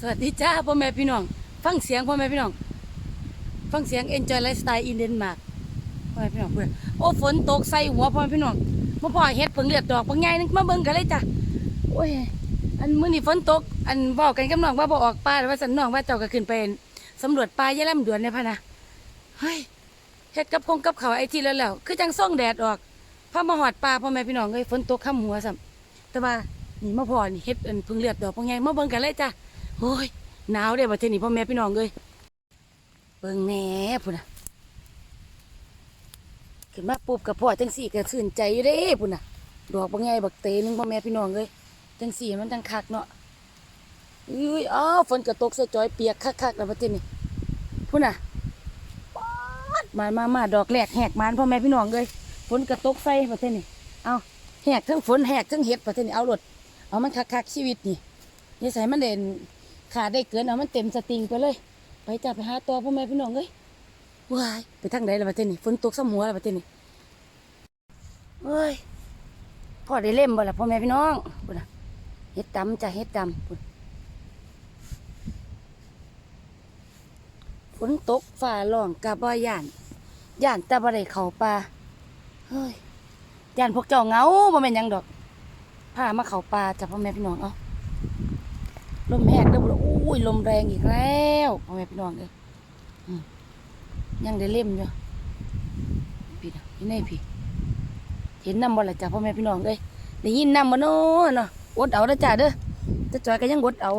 สวัสดีจ้าพ่อแม่พี่น้อง ฟังเสียงพ่อแม่พี่น้อง ฟังเสียง Enjoy Lifestyle in Denmark พ่อแม่พี่น้องเพื่อนโอ้ฝนตกใส่หัวพ่อแม่พี่น้องมาพ่อเฮ็ดเพิ่งเลือดดอกบางไงนึงมาเบิ่งกันเลยจ้ะโอ้ยอันมื้อนี้ฝนตก อันบอกกันกับน้องว่าบ่ออกป่าแต่ว่าสันน้องว่าเจ้าก็ขึ้นไปสำรวจป่ายะลำดวนเนี่ยพะนะเฮ้ยเฮ็ดกับคงกับเขาไอ้ที่แล้วแล้วคือจังส่องแดดออกพามาหอดป่าพ่อแม่พี่น้องเอ้ยฝนตกค่ำหัวซ้ำแต่ว่านี่มาพอนี่เฮ็ดอันเพิ่งเลือดดอกบางไงมาเบิ่งกันเลยจ้ะ โอ้ยหนาวเด้บัดเทอนี้พ่อแม่พี่น้องเอ้ยเบิ่งแหน่พุ่นน่ะขึ้นมาปุ๊บกับพ่อจังสี่ก็ชื่นใจอยู่เด้พุ่นน่ะ ดอกบางไงบักเตนึงพ่อแม่พี่น้องเอ้ยจังสี่มันจังคักเนาะอุ้ยอ้าวฝนก็ตกใส่จอยเปียกคักๆแล้วบัดเทอนี้พุ่นน่ะมามามาดอกแรกแหกมานพ่อแม่พี่น้องเอ้ยฝนก็ตกใส่บัดเทอนี้เอาแหกทั้งฝนแหกทั้งเห็ดบัดเทอนี้เอารถเอามันคักๆชีวิตนี่อย่าใส่มันเด่น ขาดได้เกินเอามันเต็มสติงไปเลย ไปจับไปหาตัวพ่อแม่พี่น้องเลยว้ายไปทางไหนล่ะประเทศนี้ฝนตกสมหัวล่ะประเทศนี้เฮ้ยพ่อได้เล่มบ่ล่ะพ่อแม่พี่น้องปุ่นเฮ็ดดำจ้ะเฮ็ดดำปุ่นฝนตกฝ่าร้องกะบ่ย่านย่านแต่บ่ได้เข้าป่าเฮ้ยย่านพวกเจ้าเงาบ่แม่นหยังดอกพามาเข้าป่าจ้ะพ่อแม่พี่น้องเอา ลมแหกเด้อบุอุ้ยลมแรงอีกแล้วพ่อแม่พี่น้องเอ้ยอืมยังได้เล่มอยู่พี่นะพี่นี่พี่ เห็นน้ำบ่ละจ้ะพ่อแม่พี่น้องเอ้ยได้ยินน้ำบ่เนาะเนาะอดเอาเด้จ้าเด้อจะจอยก็ยังอดเอา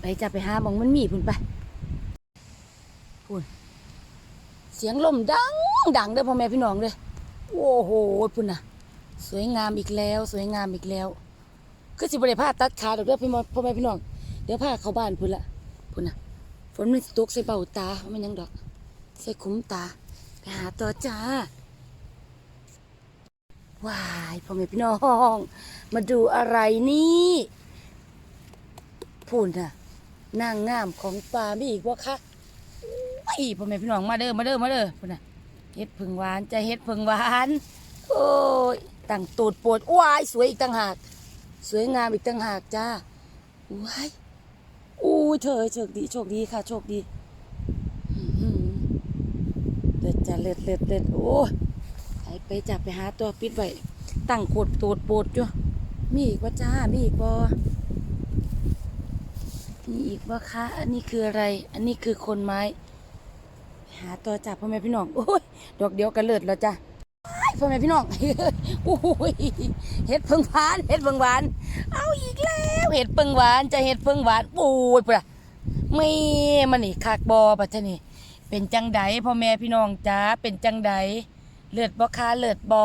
ไปจ้าไปหาบังมันมีพุ่นไปพุ่นเสียงลมดังดังเด้อพ่อแม่พี่น้องเด้อโอ้โหพุ่นน่ะ สวยงามอีกแล้ว สวยงามอีกแล้ว คือสิบริพาตัดขาดอกเด้อพี่มอพ่อแม่พี่น้อง เดี๋ยวพาเข้าบ้านพุ่นละพุ่นนะฝนมันตกใส่เบ้าตามันยังดอก ใส่คุ้มตา ไปหาต่อจ้า ว้ายพ่อแม่พี่น้อง มาดูอะไรนี่พุ่นน่ะนางงามของป่ามีอีกวะคะไอ้พ่อแม่พี่น้องมาเด้อมาเด้อมาเด้อพุ่นน่ะเฮ็ดผึ่งหวานจะเฮ็ดผึ่งหวาน โอ้ย ตั้งตูดปวดว้ายสวยอีกต่างหาก สวยงามอีกต่างหากจ้าว้ายอู้ยเธอโชคดีโชคดีค่ะ โชคดีเลิศจ้าเลิศเลิศเลิศโอ้ยไปไปจับไปหาตัวปิดไว้ตั้งโคตรตูดปวดอยู่มีอีกว่าจ้ามีอีกบ่มีอีกว่าคะอันนี้คืออะไร อันนี้คือคนไม้ หาตัวจับพ่อแม่พี่น้องโอ้ยดอกเดียวกันเลิศแล้วจ้า พ่อแม่พี่น้องโอ้เห็ดเพิงหวานเห็ดเพิงหวาน เอาอีกแล้วเห็ดเพิงหวานจะเห็ดเพิงหวานโอ้ยปะไม่มันนี่คากบอปัทนี่เป็นจังไดพ่อแม่พี่น้องจ้าเป็นจังไดเลือดบอคาเลือดบอ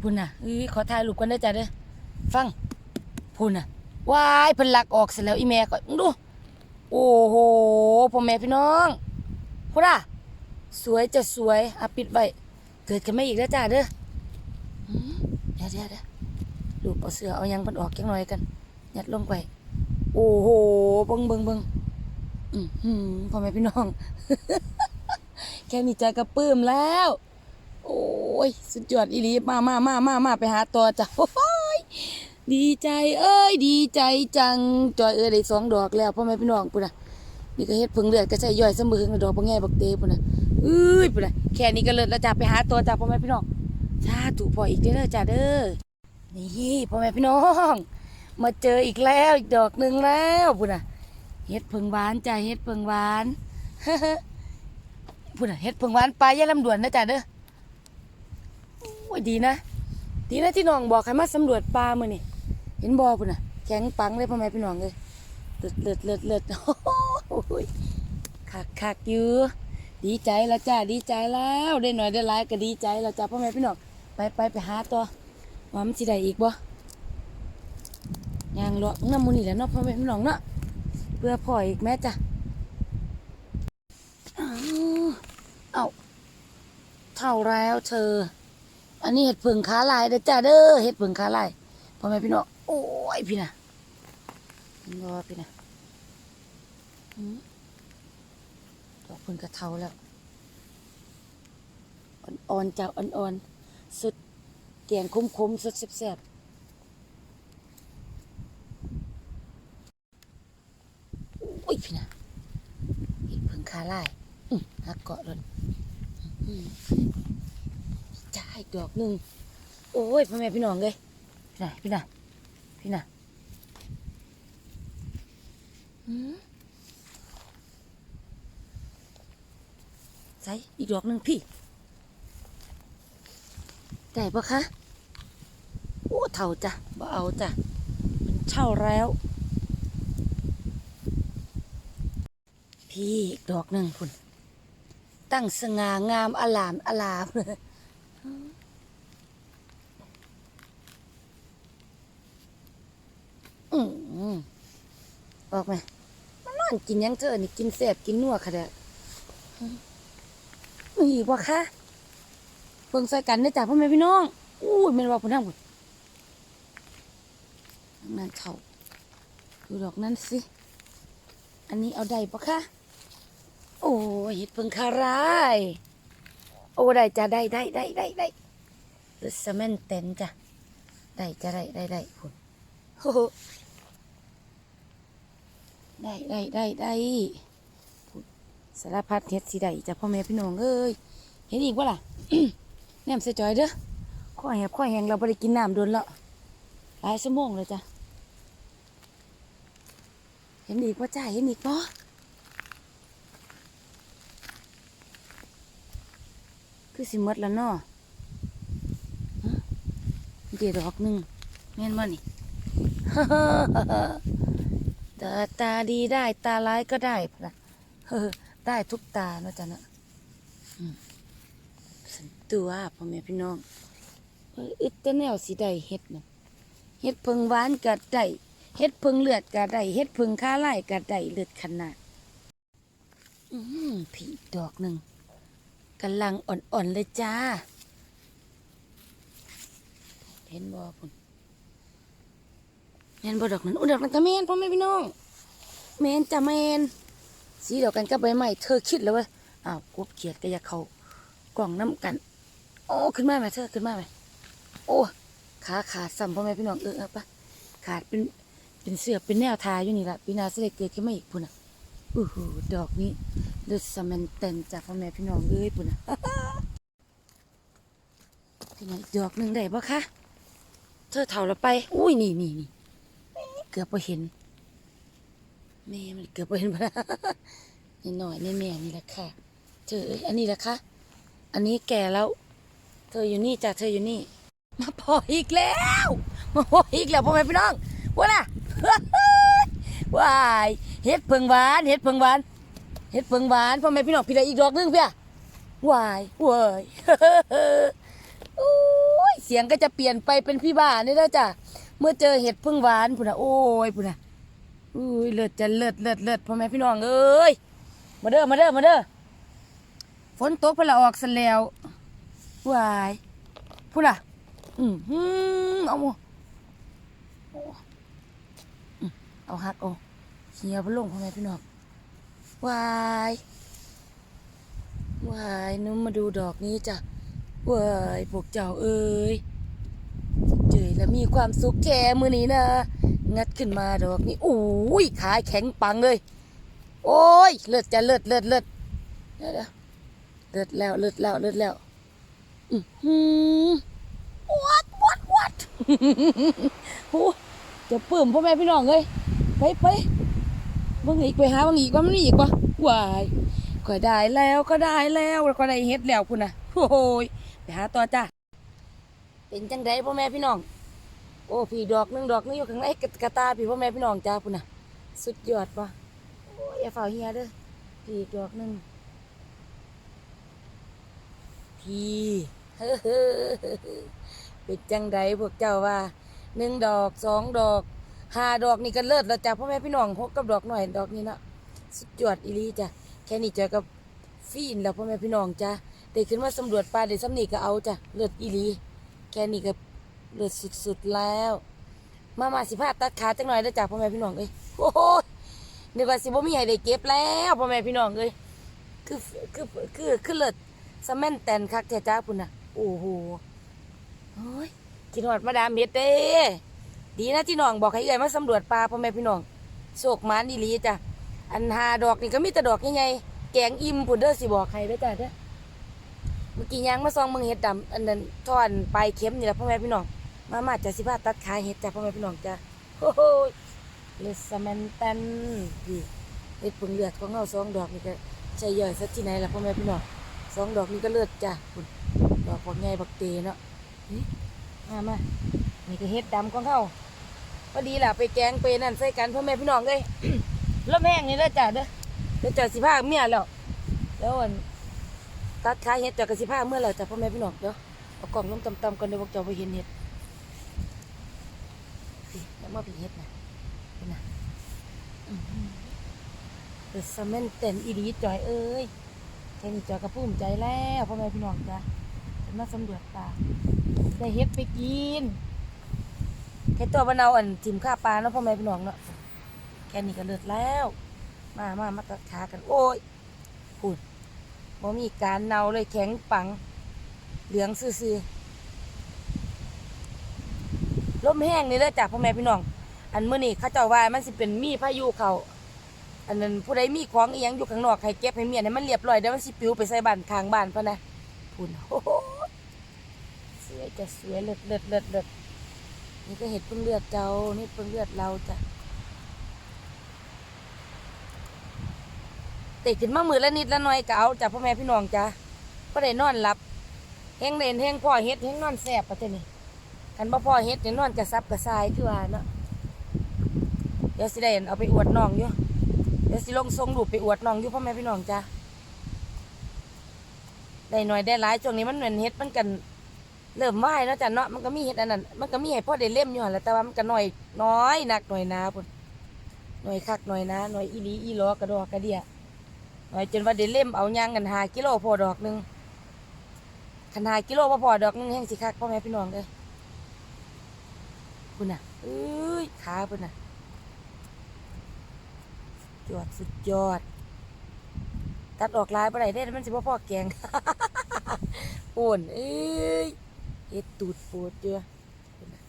พุ่นน่ะเอ้ยขอถ่ายรูปกันได้จ้าเด้อฟังพุ่นน่ะวายเพิ่นลักออกเสร็จแล้วอีแม่ก็ดูโอ้โหพ่อแม่พี่น้องพุ่นน่ะสวยจะสวยอะปิดไว้ เกิดกันไม่อีกแล้วจ้าเด้อเดี๋ยวเดี๋ยวเดี๋ยวลูกเอาเสือเอายังมันออกจังหน่อยกันยัดลงไป โอ้โหเบิ้งเบิ้งเบิ้งอือหือพ่อแม่พี่น้อง แค่นี้ใจกระปื้มแล้ว โอ้ย สุดยอดอีลีมามามามามาไปหาตัวจ้ะโอ้ยดีใจ เอ้ย ดีใจจังจอยเอ้ยได้สองดอกแล้วพ่อแม่พี่น้องปุ่นนะนี่ก็เฮ็ดผึ่งเลือดก็ใช่ย่อยเสมือดอกบางแง่บักเตปุ่นนะ อ้ยปุ่นะแค่นี้ก็เลิศแล้วจ้าไปหาตัวจ้าพ่อแม่พี่น้องชาถูกพออีกเด้อจ้าเด้อนี่พ่อแม่พี่น้อง มาเจออีกแล้วอีกดอกหนึ่งแล้วปุ่นน่ะเฮ็ดผึ่งหวานจ้าเฮ็ดผึ่งหวานปุ่นน่ะเฮ็ดผึ่งหวานปลายายลำดวนนะจ้าเด้อโอ้ยดีนะ ดีนะที่น้องบอกให้มาสำรวจปลามื้อนี่เห็นบ่ปุ่นน่ะแข็งปังเลยพ่อแม่พี่น้องเลยเลิศเลิศเลิศเลิศโอ้ยคักคักอยู่ ดีใจแล้วจ้าดีใจแล้วได้หน่อยได้หลายก็ดีใจแล้วจ้าพ่อแม่พี่น้องไปไปไปหาตัวว่ามันสิได้อีกบ่ยางเลาะน้ำมูนี่แหล้วเนาะพ่อแม่พี่น้องเนาะเพื่อพ่ออีกแม่จ้ะอ้าเอาเท่าแล้วเธอ อันนี้เห็ดผึ่งขาลายเด้อจ้าเด้อเห็ดผึ่งขาลายพ่อแม่พี่น้องโอ้ยพี่น่ะรอพี่น่ะหืม เพนกระเทาแล้ว อ่อนๆจากอ่อนๆสุดเตียงคุ้มๆสุดแซ่บๆอุ้ยพี่นะเห็นพึ่งคาไล่หักเกาะเลยจ้าอีกดอกหนึ่งโอ้ยพ่อแม่พี่น้องเลยพี่นะพี่นะพี่นะอืม ใส่อีกดอกหนึ่งพี่ได้ปะคะโอ้เท่าจ้ะบ่เอาจ้ะมันเช่าแล้ว พี่อีกดอกหนึ่งคุณตั้งสง่างามอลามอลามเลยอืมออกไหมมันนอนกินยังเจอนี่กินแสบกินนัวค่ะเด้อ มีอีกบ่คะเบิ่งใส่กันเด้จ้ะพ่อแม่พี่น้องอู้ยม่นว่าพุ่นทางพุ่นทางนั้นเท่าดูดอกนั้นสิ อันนี้เอาได้ปะคะ โอ้ยเห็ดเพิ่งคารายโอ้ได้จะได้ได้ได้ได้ได้หรือสแมนเต็นจ้ะได้จะได้ได้ได้คุณโอ้โหได้ได้ได้ได้ สารพัดเห็ดสีได้จ้ะพ่อแม่พี่น้องเอ้ยเห็นอีกว่าล่ะแหนมเสียจอยเด้อข้อแหบข้อแหงเราไม่ได้กินน้ำโดนล้วหลายชั่วโมงเลยจ้ะเห็นอีกว่าจ้าเห็นอีกปะคือสิมดแล้วเนาะเดี๋ยวดอกหนึ่งแม่นบ่นี่ตาตาดีได้ตาร้ายก็ได้พะนะ ได้ทุกตาเนาะจ้ะเนาะสันตัวพ่อแม่พี่น้องอึดแต่แนวสีได้เฮ็ดน่ะเฮ็ดเพิงหวานก็ได้เฮ็ดพึงเลือดกะได้เฮ็ดพึงข้าไล่กะได้เลือดขนาดอืมผีดอกหนึ่งกำลังอ่อนๆเลยจ้า เห็นบ่พุ่นแมนบ่ดอกนั้นอุ้ยดอกนั้นก็แมนพ่อแม่พี่น้องแมนจ้ะแมน สีเดียวกันกับใบไม้เธอคิดแล้วเว่าอ้าวกบเขียดก็อยากเขากล่องน้ำกัน โอ้ขึ้นมาไหมเธอขึ้นมาไหมโอ้ขาขาดสั่มพ่อแม่พี่น้องเออเอาปะขาดเป็นเป็นเสือเป็นแนวทายอยู่นี่แหละปีนาเสด็จเกิดขึ้นมาอีกพุ่นอะอู้หูดอกนี้ดือดสมันเต็มจากพ่อแม่พี่น้องเลยพุ่นอะพี่น้องอีกดอกหนึ่งได้ปะคะเธอเท่าละไป อุ้ยนี่นี่นี่เกือบไปเห็น แม่มันเกือบไปเห็นพะนี่หน่อยนี่แม่นี่แหละค่ะ เธออันนี้แหละคะอันนี้แก่แล้ว เธออยู่นี่จ้ะเธออยู่นี่ มาพออีกแล้วมาพออีกแล้วพ่อแม่พี่น้องว่าน่ะว้ายเฮ็ดเพิงหวานเฮ็ดเพิงหวานเฮ็ดเพิงหวานพ่อแม่พี่น้องพี่ได้อีกดอกนึงเพี่ยว้ายว้ายโอ้ยเสียงก็จะเปลี่ยนไปเป็นพี่บ้านนี่แล้วจ้ะเมื่อเจอเห็ดเพึ่งหวานพุ่นนะโอ้ยพุ่นนะ อุ้ยเลิศจะเลิศเลิศเลิศพ่อแม่พี่น้องเอ้ยมาเด้อมาเด้อมาเด้อฝนตกพละออกซะแล้ววายพุ่นน่ะ อืมเอาหมเอาฮักเอเฮียพะลงพ่อแม่พี่น้องวายวายนุ่มมาดูดอกนี้จ้ะวายพวกเจ้าเอ้ยเจยแล้วมีความสุขแค่มือนี้นะ งัดขึ้นมาดอกนี้โอ้ยขายแข็งปังเลย โอ้ยเลิศจะเลิศเลิศเลิศเดี๋ยวเดี๋ยวเลิศแล้วเลิศแล้วเลิศแล้วอือหือวัดวัดวัดโอ้จะเพิ่มพ่อแม่พี่น้องเลยไปไปบิ่งอีกไปหาบิ่งอีกว่ามันอีกปะวายก็ได้แล้วก็ได้แล้วแล้วก็ได้เฮ็ดแล้วพุ่นะโอ้ยไปหาต่อจ้าเป็นจังไดพ่อแม่พี่น้อง อ้พี่ดอกนึงดอกนึงอยู่ข้างในกระตาพี่พ่อแม่พี่น้องจ้าพุ่นน่ะ สุดยอดปะโอ้ยอย่าเฝ้าเฮียเด้อพี่ดอกนึงพี่เฮ้เป็นจังไดพวกเจ้าว่าหนึ่งดอกสองดอกห้าดอกนี่ก็เลิศแล้วจ้ะพ่อแม่พี่น้องพกกับดอกหน่อยดอกนี้เนาะสุดยอดอีลีจ้ะแค่นี้เจอกับฟีนแล้วพ่อแม่พี่น้องจ้ะได้ขึ้นมาสำรวจป่าได้สำนีก็เอาจ้ะเลิศอีลีแค่นี้ก็ เลิศสุดๆแล้ว มามาสิพาตัดขาจังหน่อยเด้จ้ะพ่อแม่พี่น้องเอ้ยโอ้โหนึกว่าสิบ่มีให้ได้เก็บแล้วพ่อแม่พี่น้องเอ้ยคือคือคือคือเลิศสแมนแตนคักแท้จ้าพุ่นน่ะโอ้โหโอ้ยกินหอดมาดามเม็ดเด้ดีนะที่น้องบอกให้เอ้ยมาสำรวจปลาพ่อแม่พี่น้องโศกมานอีหลีจ้ะอันหาดอกนี่ก็มีแต่ดอกใหญ่ๆแกงอิ่มพุ่นเด้อสิบอกใครเด้จ้าเด้อเมื่อกี้ยางมาซองมืองเห็ดดำอันนั้นทอนปลายเข็มนี่แหละพ่อแม่พี่น้อง มามาจะสิพาตัดขายเห็ดจ้าพ่อแม่พี่น้องจ้าโอ้โหเลสแมนตันดีเห็ดผึ่งเลือดของเราสองดอกนี่ก็ใช่ย่อยสักที่ไหนล่ะพ่อแม่พี่น้องสองดอกนี่ก็เลือดจ้าพุ่นดอกบักใหญ่บักเตเนาะนี่มามานี่ก็เห็ดดำของเขาพอดีล่ะไปแกงไปนั่นใส่กันพ่อแม่พี่น้องเลยลมแห้งนี่เด้อจ้าเด้อเดี๋ยวจ้าสิพาเมียแล้วแล้วอันตัดขายเห็ดจากกสิพาเมื่อไหร่จ้าพ่อแม่พี่น้องเด้อเอากล่องลงต่ำๆก่อนเดี๋ยวพวกเจ้าไปเห็นเห็ด มาพี่เห็ดนะนี่นะอื้อหือเปิดซะแม่นเต้นอีดีจอยเอ้ยแค่นี้จอยก็ภูมิใจแล้วพ่อแม่พี่น้องจ้าจะมาสำรวจป่าได้เห็ดไปกินแค่ตัวบานเอาอันทิมข้าปลาเนาะพ่อแม่พี่น้องเนาะแค่นี้ก็เลิศแล้ว มามามาตัดขากัน โอ้ยพูดบ่มีการเนาเลยแข็งปัง เหลืองซื่อๆ ลมแห้งนี่เด้อจากพ่อแม่พี่น้อง อันเมื้อนี้เขาเจ้าว่ามันสิเป็นมีพายุเขาอันนั้นผู้ใดมีของอีหยังอยู่ข้างนอกให้เก็บให้เมียให้มันเรียบร้อยเดี๋ยวมันสิปิวไปใส่บ้านข้างบ้านพะนะพูนโอ้โหสวยจะสวยเลิศเลิศเลิศเลิศนี่ก็เห็ดเพิ่งเลือดเจ้านี่เพิ่งเลือดเราจ้ะเตะขึ้นมามือละนิดละหน่อยก็เอาจากพ่อแม่พี่น้องจ้ะก็ได้นอนหลับแห้งเด่นแห้งพ่อเฮ็ดแห้งนอนแสบปะเจ้นี่ กันบ่พ่อเฮ็ดเนี่ยนอนกระซับกระซายคือว่าเนาะเดี๋ยวสิได้เอาไปอวดน้องอยู่เดี๋ยวสิลงทรงรูไปอวดน้องอยู่พ่อแม่พี่น้องจ้ะได้หน่อยได้หลายช่วงนี้มันเหมือนเฮ็ดมันกันเริ่มไหวแล้วจ้ะเนาะมันก็มีเฮ็ดอันนั้นมันก็มีให้พ่อได้เล่มอยู่หั่นแหละแต่ว่ามันก็หน้อยน้อยหนักหน่อยนาพุ่นหน่อยคักหน่อยนาหน่อยอีหลีอีหลอกระดอกกระเดียหน่อยจนว่าได้เล่มเอายางกันหากิโลพอดอกหนึ่งขันหากิโลพอพอดอกหนึงแห้งสิคักพ่อแม่พี่น้องเลย คุณน่ะเอ้ยขาคุณน่ะยอดสุดยอด ตัดออกลายไปไหนได้มันสิพ่อพ่อแกงโอนเอ้ยเฮ็ดตูดปูดเยอะพุ่นน่ะ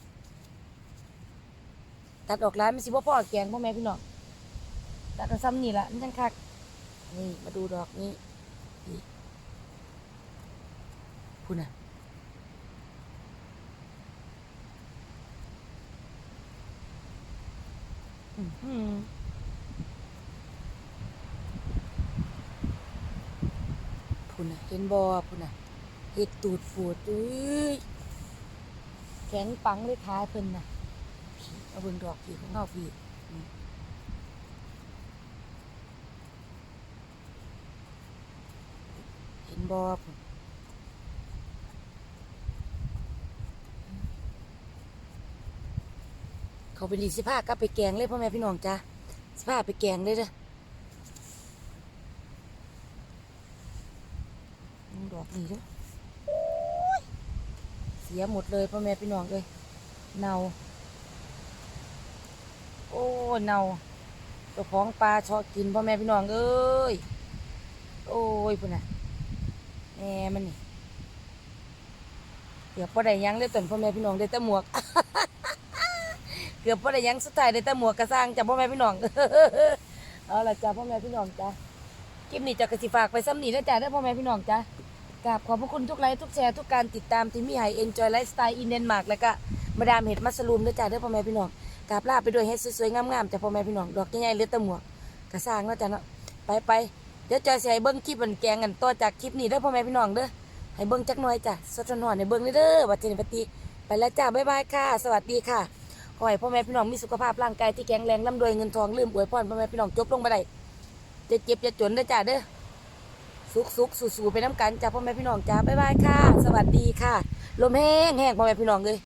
ตัดออกลายมันสิพ่อพ่อแกงพ่อแม่พี่น้องตัดเอาซ้ำนี่ละมันจังคักนี่มาดูดอกนี้นี่คุณน่ะอื้อหือ พุ่นน่ะเห็นบอพุ่นน่ะเห็ดตูดปูดเอ้ยแข็งปังเลยขาเพิ่นน่ะพี่เอาเบิ่งดอกพี่ของเฮาพี่อืมเห็นบอพุ่น เขาไปรีสิผ้ากลับไปแกงเลยพ่อแม่พี่น้องจ้าสิผ้าไปแกงเลยเด้อดอกนี่เด้อโอ้ยเสียหมดเลยพ่อแม่พี่น้องเลยเน่าโอ้เน่าเจ้าของปลาชอบกินพ่อแม่พี่น้องเอ้ยโอ้ยพุ่นน่ะแหน่มันนี่เกือบพอได้ยังได้ต้นพ่อแม่พี่น้องได้แต่หมวก เกือบพอได้ยังสุดท้ายได้แต่หมวกกระซังจ้ะพ่อแม่พี่น้องเอาละจ้ะพ่อแม่พี่น้องจ้ะคลิปนี้จะกระสิฝากไปซ้ำนี่แล้จ้ะเด้อพ่อแม่พี่น้องจ้ะกราบขอบพระคุณทุกไลค์ทุกแชร์ทุกการติดตามที่มีให้ Enjoy Lifestyle in Denmark แล้วก็มาดามเห็ดมัสลูมด้จ้ะเด้อพ่อแม่พี่น้องกราบลาไปด้วยเฮ็ดสวยๆงามๆจ้ะพ่อแม่พี่น้องดอกใหญ่ๆเลือแต่หมวกกระซังแล้จ้ะเนาะไปไปๆเดี๋ยวจอยสิให้เบิ้งคลิปมันแกงกันต่อจากคลิปนี้เด้อพ่อแม่พี่น้องเด้อให้เบิ้งจักหน่อยจ้ะสดหน่อยในเบิ้งเด้อวัดเจนปติไปแล้วจ้าบ๊ายบายค่ะ สวัสดีค่ะ ขอให้พ่อแม่พี่น้องมีสุขภาพร่างกายที่แข็งแรงร่ำรวยเงินทองลืมอวยพรพ่อแม่พี่น้องจบลงไปได้จะเจ็บจะจนได้จ้าเด้อสุขสุขสู่ๆไปน้ำกันจ้าพ่อแม่พี่น้องจ้าบ๊ายบายค่ะ สวัสดีค่ะ ลมแห้งแห้งพ่อแม่พี่น้องเลย